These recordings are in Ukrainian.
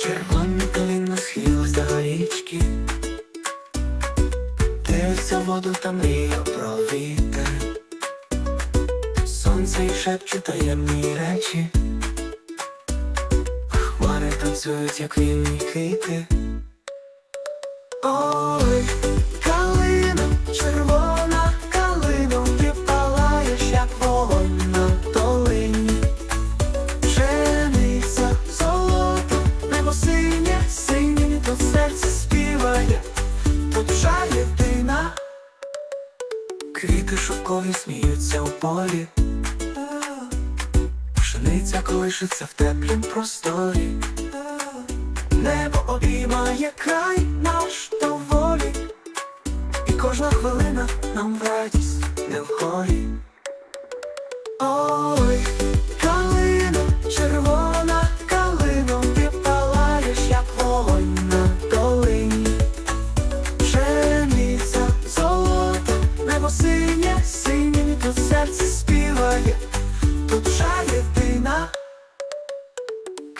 Червоні калина схилась до річки Дивиться в воду та мріє про вітер. Сонце і шепче таємні речі. Хмари танцюють, як вільні квіти Ой, Квіти шовкові сміються у полі. Пшениця колишиться в теплім просторі. Небо обіймає край наш доволі, і кожна хвилина нам в радість не в горі.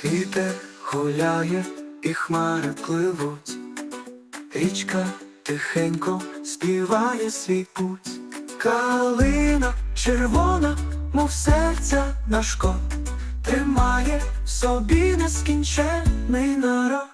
Вітер гуляє і хмари пливуть, річка тихенько співає свій путь, калина червона, мов серця наш кот, тримає в собі нескінчений народ.